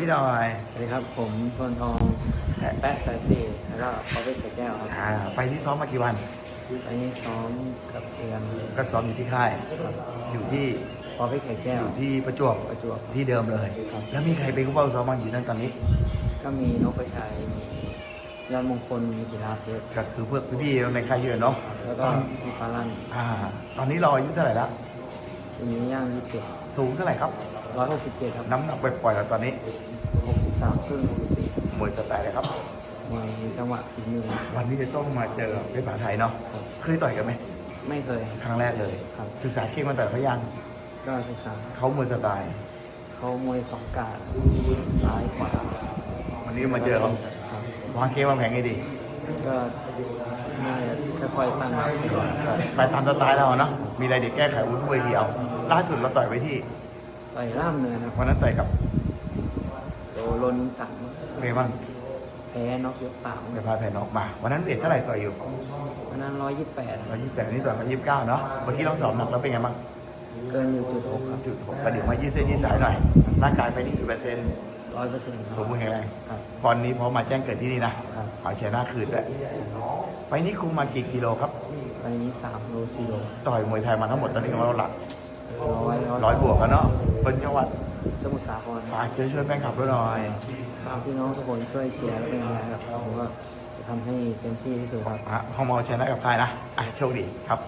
พี่หน่อยสวัสดีครับ ผมพลทองแปะสายสี่แล้วก็พอเป็นไข่แก้วครับอ่าไฟล์ที่ซ้อมมากี่วัน อันนี้ซ้อมกับเรียนก็ซ้อมอยู่ที่ค่ายครับอยู่ที่พอเป็นไข่แก้อวยู่ที่ประจวบ ประจวบ ที่เดิมเลยครับแล้วมีใครเป็นผู้เฝ้าซ้อมบ้างอยู่นั่นตอนนี้ ก็มีนกกระชัย มียอดมงคล มีศิลาเพชรก็คือเพื่อนพี่ๆในค่ายเยอะเนาะ แล้วตก็อนมีฟาลันอ่า ตอนนี้เราอายุเท่าไหร่แล้วทีนี้ย่างยี่สิบเจ็ดสูงเท่าไหร่ครับ ร้อยหกสิบเจ็ดครับน้ำหนักปล่อยๆแล้วตอนนี้หกสิบสามครึ่งหกสิบสี่มวยสไตล์อะไรครับ มวยจังหวะฝีมือ วันนี้จะต้องมาเจอเพชรผาไทยเนาะครับ เคยต่อยกันไหมไม่เคย ครั้งแรกเลย ครับ ศึกษาเก่งมาแต่อยพยังก็ศึกษาเขามวยสไตล์ เขามวยสองกาดซ้ายขวาวันนี้มาเจอเขาครับ วางเกมวางแผนไงดีก็น่าจะค่อยๆตั้งรับไปก่อนไปตามสไตล์เราอะเนาะมีอะไรเด็กแก้ไขวุ้นเวทีเอาล่าสุดเราต่อยไปที่ ต่อยล่ามเนินครับวันนั้นต่อยกับโดโลนินสันเฟย์บ้างแพ้น็อกยกสามไปพาแผ่นออกมา วันนั้นเวทเท่าไหร่ต่อยอยู่วันนั้นร้อยยี่สิบแปดร้อยยี่สิบแปดนี่ต่อยมายี่สิบเก้าเนาะเมื่อกี้เราสอบหนักแล้วเป็นไงบ้างเกินอยู่จุดหกครับจุดหกกระดิ่งมายี่เส้นยี่สายหน่อยร่างกายไฟนี่กี่เปอร์เซ็นต์ร้อยเปอร์เซ็นต์สมบูรณ์แข็งแรงครับก่อนนี้พอมาแจ้งเกิดที่นี่นะครับเอาชนะคืนด้วยไฟนี้คุมมากี่กิโลครับวันนี้สามโลสี่โลต่อยมวยไทยมาทั้งหมดตอนนี้ของเราหลักร้อย ร้อยบวกกันเนาะเป็นจังหวัดสมุทรสาครฝากเชิญช่วยแฟนคลับด้วยหน่อยฝากพี่น้องทุกคนช่วยเชียร์และเป็นกำลังใจครับผมก็จะทำให้เต็มที่ที่สุดครับฮะห้องมอชนะกับใครนะอะโชคดีครับ